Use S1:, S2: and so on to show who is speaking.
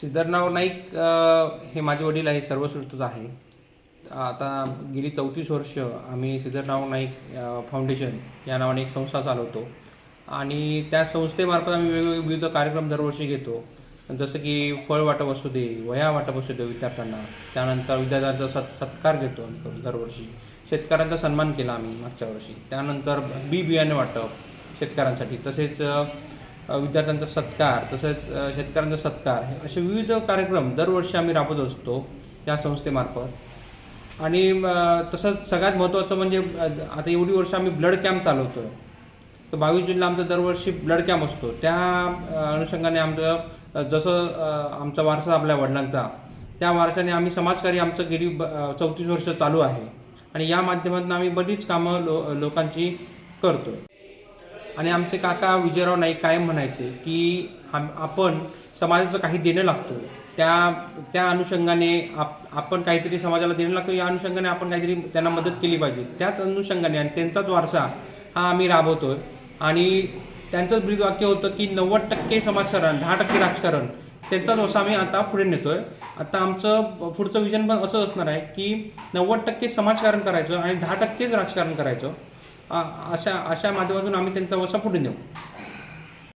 S1: सिद्धरनाव नाईक हे माझे वडील आहे सर्वश्रुतच आहे. आता गेली चौतीस वर्ष आम्ही सिद्धरनाव नाईक फाउंडेशन या नावाने एक संस्था चालवतो. आणि त्या संस्थेमार्फत आम्ही वेगवेगळे विविध कार्यक्रम दरवर्षी घेतो. जसं की फळ वाटप असू दे वह्या वाटप असू दे विद्यार्थ्यांना. त्यानंतर विद्यार्थ्यांचा सत् सत्कार घेतो दरवर्षी. शेतकऱ्यांचा सन्मान केला आम्ही मागच्या वर्षी. त्यानंतर बी बियाणे वाटप शेतकऱ्यांसाठी. तसेच विद्यार्थ्यांचा सत्कार तसेच शेतकऱ्यांचा सत्कार हे असे विविध कार्यक्रम दरवर्षी आम्ही राबवत असतो या संस्थेमार्फत. आणि तसंच सगळ्यात महत्त्वाचं म्हणजे आता एवढी वर्ष आम्ही ब्लड कॅम्प चालवतो तर बावीस जूनला आमचा दरवर्षी ब्लड कॅम्प असतो. त्या अनुषंगाने आमचं जसं आमचा वारसा आपल्या वडिलांचा त्या वारसाने आम्ही समाजकार्य आमचं गेली चौतीस वर्ष चालू आहे. आणि या माध्यमातून आम्ही बरीच कामं लो लोकांची करतो आणि आमचे काका विजयराव नाईक कायम म्हणायचे की आम आपण समाजाचं काही देणं लागतो. त्या त्या अनुषंगाने आप आपण काहीतरी समाजाला देणं लागतो या अनुषंगाने आपण काहीतरी त्यांना मदत केली पाहिजे. त्याच अनुषंगाने आणि त्यांचाच वारसा हा आम्ही राबवतोय. आणि त्यांचंच ब्रीदवाक्य होतं की नव्वद टक्के समाजकारण दहा टक्के राजकारण त्यांचाच वारसा आम्ही आता पुढे नेतोय. आता आमचं पुढचं विजन पण असं असणार आहे की नव्वद टक्के समाजकारण करायचं आणि दहा टक्केच राजकारण करायचं. अशा अशा माध्यमातून आम्ही त्यांचा वसा पुढे नेऊ